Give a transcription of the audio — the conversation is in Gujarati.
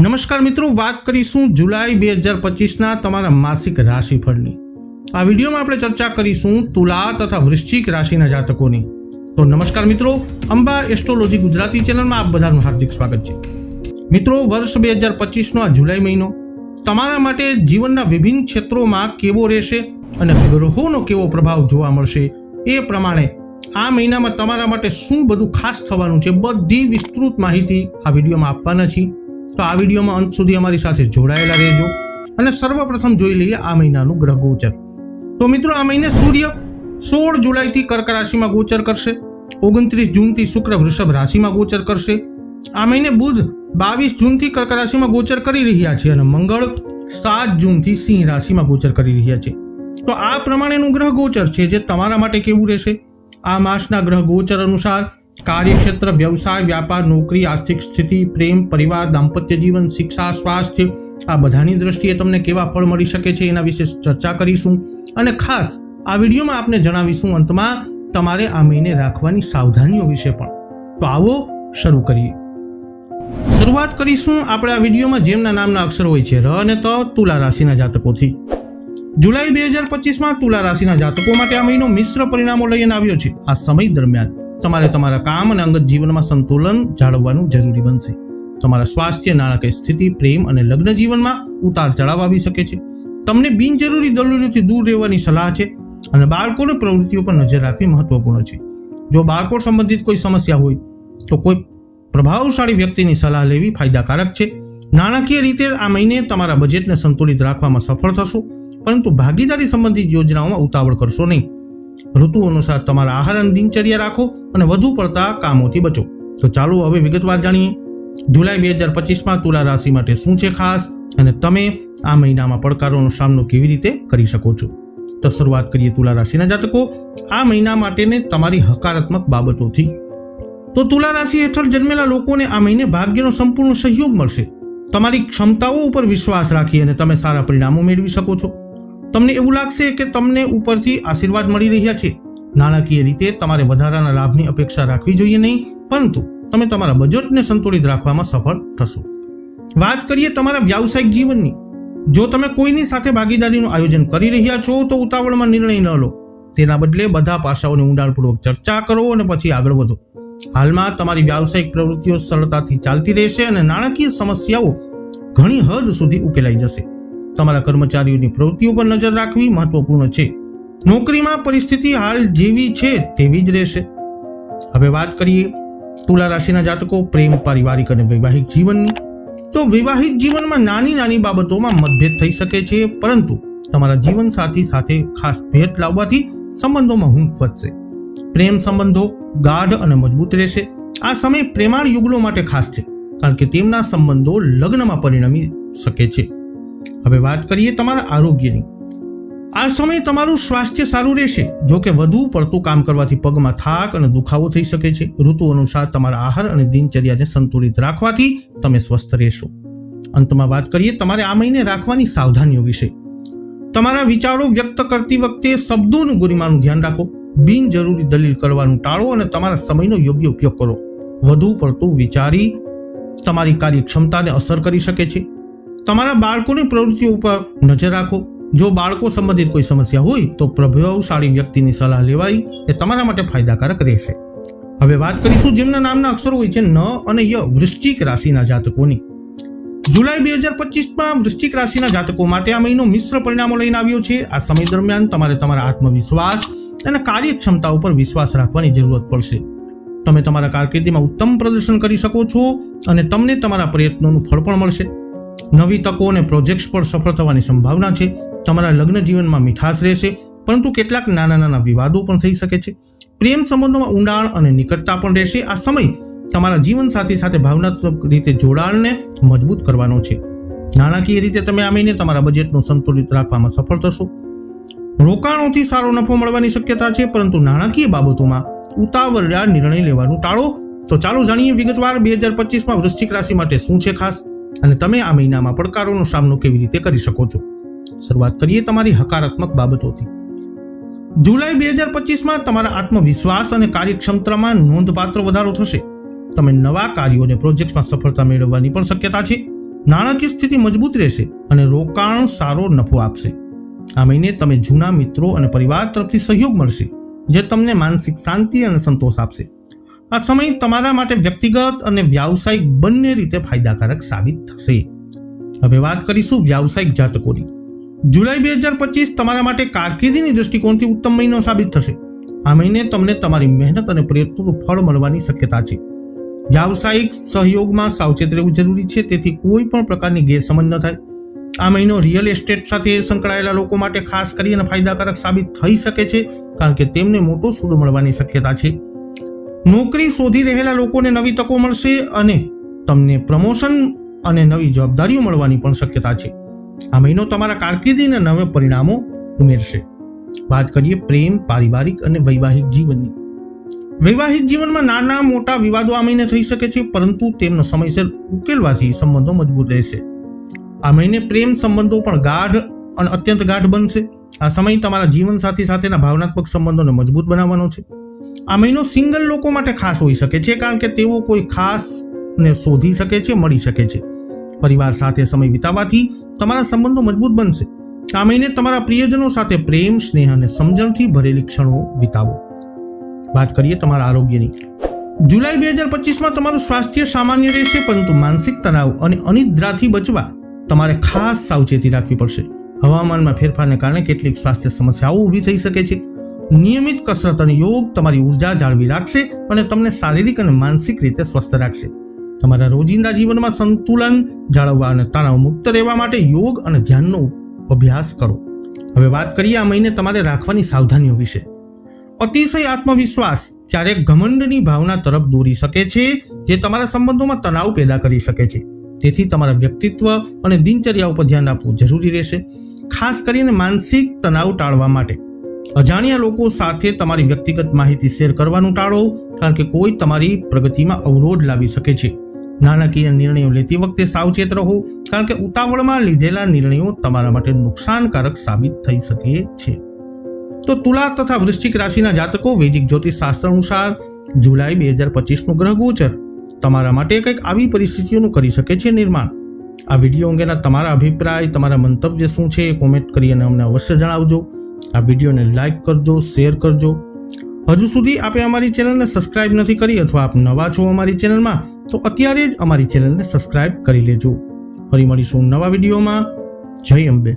નમસ્કાર મિત્રો, વાત કરીશું જુલાઈ બે હજાર પચીસના તમારા માસિક રાશિફળની. આ વિડીયોમાં આપણે ચર્ચા કરીશું તુલા તથા વૃશ્ચિક રાશિના જાતકોની. તો નમસ્કાર મિત્રો, અંબા એસ્ટ્રોલોજી ગુજરાતી ચેનલમાં આપ બધાનું હાર્દિક સ્વાગત છે. મિત્રો, વર્ષ બે હજાર પચીસનો આ જુલાઈ મહિનો તમારા માટે જીવનના વિભિન્ન ક્ષેત્રોમાં કેવો રહેશે અને ગ્રહોનો કેવો પ્રભાવ જોવા મળશે એ પ્રમાણે આ મહિનામાં તમારા માટે શું બધું ખાસ થવાનું છે બધી વિસ્તૃત માહિતી આ વિડીયોમાં આપવાના છીએ. તો આ વિડીયોમાં અંત સુધી અમારી સાથે જોડાયેલા રહેજો અને સર્વપ્રથમ જોઈ લઈએ આ મહિનાનું ગ્રહ ગોચર. તો મિત્રો, આ મહિને સૂર્ય સોળ જુલાઈથી કર્ક રાશિમાં ગોચર કરશે, ઓગણત્રીસ જૂનથી શુક્ર વૃષભ રાશિમાં ગોચર કરશે. આ મહિને બુધ બાવીસ જૂનથી કર્ક રાશિમાં ગોચર કરી રહ્યા છે અને મંગળ સાત જૂનથી સિંહ રાશિમાં ગોચર કરી રહ્યા છે. તો આ પ્રમાણેનું ગ્રહ ગોચર છે, જે તમારા માટે કેવું રહેશે? આ માસના ગ્રહ ગોચર અનુસાર કાર્યક્ષેત્ર, વ્યવસાય, વ્યાપાર, નોકરી, આર્થિક સ્થિતિ, પ્રેમ, પરિવાર, દાંપત્ય જીવન, શિક્ષા, સ્વાસ્થ્ય, આ બધાની દ્રષ્ટિએ તમને કેવા ફળ મળી શકે છે એના વિશે ચર્ચા કરીશું. અને ખાસ આ વિડીયોમાં આપને જણાવીશું અંતમાં તમારે આ મહિને રાખવાની સાવધાનીઓ વિશે પણ. તો આવો શરૂ કરીએ. શરૂઆત કરીશું આપણે આ વિડીયોમાં જેમના નામના અક્ષર હોય છે ર અને ત તુલા રાશિના જાતકોથી. જુલાઈ બે હજાર પચીસમાં તુલા રાશિના જાતકો માટે આ મહિનો મિશ્ર પરિણામો લઈને આવ્યો છે. આ સમય દરમિયાન. તમારે તમારા કામ અને અંગત જીવનમાં સંતુલન જાળવવાનું જરૂરી બનશે. તમારા સ્વાસ્થ્ય, નાણાકીય સ્થિતિ, પ્રેમ અને લગ્ન જીવનમાં ઉતાર ચઢાવ આવી શકે છે. તમને બિનજરૂરી દલીલોથી દૂર રહેવાની સલાહ છે અને બાળકોની પ્રવૃત્તિઓ પર નજર રાખવી મહત્વપૂર્ણ છે. જો બાળકો સંબંધિત કોઈ સમસ્યા હોય, તો કોઈ પ્રભાવશાળી વ્યક્તિની સલાહ લેવી ફાયદાકારક છે. નાણાકીય રીતે આ મહિને તમારા બજેટને સંતુલિત રાખવામાં સફળ થશો, પરંતુ ભાગીદારી સંબંધિત યોજનાઓમાં ઉતાવળ કરશો નહીં. ઋતુ અનુસાર તમારા આહાર અને દિનચર્યા રાખો અને વધુ પડતા કામોથી બચો. તો ચાલો હવે વિગતવાર જાણીએ. જુલાઈ બે હજાર પચીસમાં તુલા રાશિ માટે શું છે ખાસ અને તમે આ મહિનામાં પડકારોનો સામનો કેવી રીતે કરી શકો છો? તો શરૂઆત કરીએ તુલા રાશિના જાતકો. આ મહિના માટેને તમારી હકારાત્મક બાબતોથી. તો તુલા રાશિ હેઠળ જન્મેલા લોકોને આ મહિને ભાગ્યનો સંપૂર્ણ સહયોગ મળશે. તમારી ક્ષમતાઓ ઉપર વિશ્વાસ રાખી અને તમે સારા પરિણામો મેળવી શકો છો. તમને એવું લાગશે કે તમને ઉપરથી આશીર્વાદ મળી રહ્યા છે. નાણાકીય રીતે તમારે વધારાના લાભની અપેક્ષા રાખવી જોઈએ નહીં, પરંતુ તમે તમારા બજેટને સંતુલિત રાખવામાં સફળ થશો. વાત કરીએ તમારા વ્યાવસાયિક જીવનની. જો તમે કોઈની સાથે ભાગીદારીનું આયોજન કરી રહ્યા છો, તો ઉતાવળમાં નિર્ણય ન લો. તેના બદલે બધા પાસાઓને ઊંડાણપૂર્વક ચર્ચા કરો અને પછી આગળ વધો. હાલમાં તમારી વ્યાવસાયિક પ્રવૃત્તિઓ સરળતાથી ચાલતી રહેશે અને નાણાકીય સમસ્યાઓ ઘણી હદ સુધી ઉકેલાઈ જશે. તમારા કર્મચારીઓની પ્રવૃત્તિઓ પર નજર રાખવી મહત્વપૂર્ણ છે. નોકરીમાં પરિસ્થિતિ હાલ જેવી છે તેવી જ રહેશે. હવે વાત કરીએ તુલા રાશિના જાતકો, પ્રેમ, પારિવારિક અને વૈવાહિક જીવનની. તો વૈવાહિક જીવનમાં નાની નાની બાબતોમાં મતભેદ થઈ શકે છે, પરંતુ તમારા જીવન સાથી સાથે ખાસ ભેટ લાવવાથી સંબંધોમાં હૂંફ વધશે. પ્રેમ સંબંધો ગાઢ અને મજબૂત રહેશે. આ સમય પ્રેમાળ યુગલો માટે ખાસ છે, કારણ કે તેમના સંબંધો લગ્નમાં પરિણમી શકે છે. હવે વાત કરીએ તમારા આરોગ્યની. આ સમયે તમારું સ્વાસ્થ્ય સારું રહેશે, જો કે વધુ પડતું કામ કરવાથી પગમાં થાક અને દુખાવો થઈ શકે છે. ઋતુ અનુસાર તમારા આહાર અને દિનચર્યાને સંતુલિત રાખવાથી તમે સ્વસ્થ રહેશો. અંતમાં વાત કરીએ તમારે આ મહિને રાખવાની સાવધાનીઓ વિશે. તમારા વિચારો વ્યક્ત કરતી વખતે શબ્દોનું ગરિમાનું ધ્યાન રાખો. બિનજરૂરી દલીલ કરવાનું ટાળો અને તમારા સમયનો યોગ્ય ઉપયોગ કરો. વધુ પડતું વિચારી તમારી કાર્યક્ષમતાને અસર કરી શકે છે. તમારા બાળકોની પ્રવૃત્તિઓ ઉપર નજર રાખો. જો બાળકો સંબંધિત કોઈ સમસ્યા હોય તો પ્રભાવશાળી વ્યક્તિની સલાહ લેવાય એ તમારા માટે ફાયદાકારક રહેશે. હવે વાત કરીશું જેમના નામના અક્ષરો હોય છે ન અને ય વૃશ્ચિક રાશિના જાતકોની. જુલાઈ બે હજાર પચીસમાં વૃશ્ચિક રાશિના જાતકો માટે આ મહિનો મિશ્ર પરિણામો લઈને આવ્યો છે. આ સમય દરમિયાન તમારે તમારા આત્મવિશ્વાસ અને કાર્યક્ષમતા ઉપર વિશ્વાસ રાખવાની જરૂરત પડશે. તમે તમારા કારકિર્દીમાં ઉત્તમ પ્રદર્શન કરી શકો છો અને તમને તમારા પ્રયત્નોનું ફળ પણ મળશે. નવી તકો અને પ્રોજેક્ટ્સ પર સફળ થવાની સંભાવના છે. તમારા લગ્ન જીવનમાં મીઠાશ રહેશે, પરંતુ કેટલાક નાના નાના વિવાદો પણ થઈ શકે છે. પ્રેમ સંબંધોમાં ઊંડાણ અને નિકટતા પણ રહેશે. આ સમય તમારા જીવન સાથી સાથે ભાવનાત્મક રીતે જોડાણને મજબૂત કરવાનો છે. નાણાકીય રીતે તમે આ મહિને તમારા બજેટનું સંતુલિત રાખવામાં સફળ થશો. રોકાણોથી સારો નફો મળવાની શક્યતા છે, પરંતુ નાણાકીય બાબતોમાં ઉતાવળિયા નિર્ણય લેવાનું ટાળો. તો ચાલો જાણીએ વિગતવાર બે હજાર પચીસમાં વૃશ્ચિક રાશિ માટે શું છે ખાસ? અને તમે આ મહિનામાં પડકારોનો સામનો કેવી રીતે કરી શકો છો? શરૂઆત કરીએ તમારી હકારાત્મક બાબતોથી. જુલાઈ બે હજાર પચીસમાં તમારા આત્મવિશ્વાસ અને કાર્યક્ષમતામાં નોંધપાત્ર વધારો થશે. તમે નવા કાર્યો અને પ્રોજેક્ટ્સમાં સફળતા મેળવવાની પણ શક્યતા છે. નાણાકીય સ્થિતિ મજબૂત રહેશે અને રોકાણ સારો નફો આપશે. આ મહિને તમે જૂના મિત્રો અને પરિવાર તરફથી સહયોગ મળશે, જે તમને માનસિક શાંતિ અને સંતોષ આપશે. આ સમય તમારા માટે વ્યક્તિગત અને વ્યાવસાયિક બંને રીતે ફાયદાકારક સાબિત થશે. હવે વાત કરીશું વ્યાવસાયિક જાતકોની. જુલાઈ બે હજાર પચીસ તમારા માટે કારકિર્દીની દૃષ્ટિકોણથી ઉત્તમ મહિનો સાબિત થશે. આ મહિને તમને તમારી મહેનત અને પ્રયત્નોનું ફળ મળવાની શક્યતા છે. વ્યાવસાયિક સહયોગમાં સાવચેત રહેવું જરૂરી છે, તેથી કોઈ પણ પ્રકારની ગેરસમજ ન થાય. આ મહિનો રિયલ એસ્ટેટ સાથે સંકળાયેલા લોકો માટે ખાસ કરીને ફાયદાકારક સાબિત થઈ શકે છે, કારણ કે તેમને મોટો સોદો મળવાની શક્યતા છે. નોકરી શોધી રહેલા લોકોને નવી તકો મળશે અને તમને પ્રમોશન અને નવી જવાબદારીઓ મળવાની પણ શક્યતા છે. આ મહિનો તમારા કારકિર્દીને નવે પરિણામો ઉમેરશે. વાત કરીએ પ્રેમ, પારિવારિક અને વૈવાહિક જીવનની. વૈવાહિક જીવનમાં નાના મોટા વિવાદો આ મહિને થઈ શકે છે, પરંતુ તેમનો સમયસર ઉકેલવાથી સંબંધો મજબૂત રહેશે. આ મહિને પ્રેમ સંબંધો પણ ગાઢ અને અત્યંત ગાઢ બનશે. આ સમય તમારા જીવનસાથી સાથેના ભાવનાત્મક સંબંધોને મજબૂત બનાવવાનો છે. આ મહિનો સિંગલ લોકો માટે ખાસ હોઈ શકે છે, કારણ કે તેઓ કોઈ ખાસ ને શોધી શકે છે, મળી શકે છે. પરિવાર સાથે સમય વિતાવવાથી તમારા સંબંધો મજબૂત બનશે. આ મહિને તમારા પ્રિયજનો સાથે પ્રેમ, સ્નેહ અને સમજણથી ભરેલી ક્ષણો વિતાવો. વાત કરીએ તમારા આરોગ્યની. જુલાઈ બે હજાર પચીસમાં તમારું સ્વાસ્થ્ય સામાન્ય રહેશે, પરંતુ માનસિક તણાવ અને અનિદ્રાથી બચવા તમારે ખાસ સાવચેતી રાખવી પડશે. હવામાનમાં ફેરફારને કારણે કેટલીક સ્વાસ્થ્ય સમસ્યાઓ ઊભી થઈ શકે છે. નિયમિત કસરત અને યોગ તમારી ઊર્જા જાળવી રાખશે અને તમને શારીરિક અને માનસિક રીતે સ્વસ્થ રાખશે. તમારા રોજિંદા જીવનમાં સંતુલન જાળવવા અને તણાવ મુક્ત રહેવા માટે યોગ અને ધ્યાનનો અભ્યાસ કરો. હવે વાત કરીએ આ મહિને તમારે રાખવાની સાવધાનીઓ વિશે. અતિશય આત્મવિશ્વાસ ક્યારેક ઘમંડની ભાવના તરફ દોરી શકે છે, જે તમારા સંબંધોમાં તણાવ પેદા કરી શકે છે. તેથી તમારા વ્યક્તિત્વ અને દિનચર્યા ઉપર ધ્યાન આપવું જરૂરી રહેશે. ખાસ કરીને માનસિક તણાવ ટાળવા માટે. અજાણ્યા લોકો સાથે તમારી વ્યક્તિગત માહિતી શેર કરવાનું ટાળો, કારણ કે કોઈ તમારી પ્રગતિમાં અવરોધ લાવી શકે છે. નાણાકીય નિર્ણયો લેતી વખતે સાવચેત રહો, કારણ કે ઉતાવળમાં લીધેલા નિર્ણયો તમારા માટે નુકસાનકારક સાબિત થઈ શકે છે. તો તુલા તથા વૃશ્ચિક રાશિના જાતકો વૈદિક જ્યોતિષ શાસ્ત્ર અનુસાર જુલાઈ બે હજાર પચીસનું ગ્રહ ગોચર. તમારા માટે કંઈક આવી પરિસ્થિતિઓનું કરી શકે છે નિર્માણ. આ વીડિયો અંગેના તમારા અભિપ્રાય, તમારા મંતવ્ય શું છે એ કોમેન્ટ કરી અને અમને અવશ્ય જણાવજો. આ વિડીયોને લાઇક કરજો, શેર કરજો. હજુ સુધી આપે અમારી ચેનલને સબસ્ક્રાઇબ નથી કરી અથવા આપ નવા છો અમારી ચેનલમાં, તો અત્યારે જ અમારી ચેનલને સબસ્ક્રાઇબ કરી લેજો. ફરી મળીશું નવા વિડીયોમાં. જય અંબે.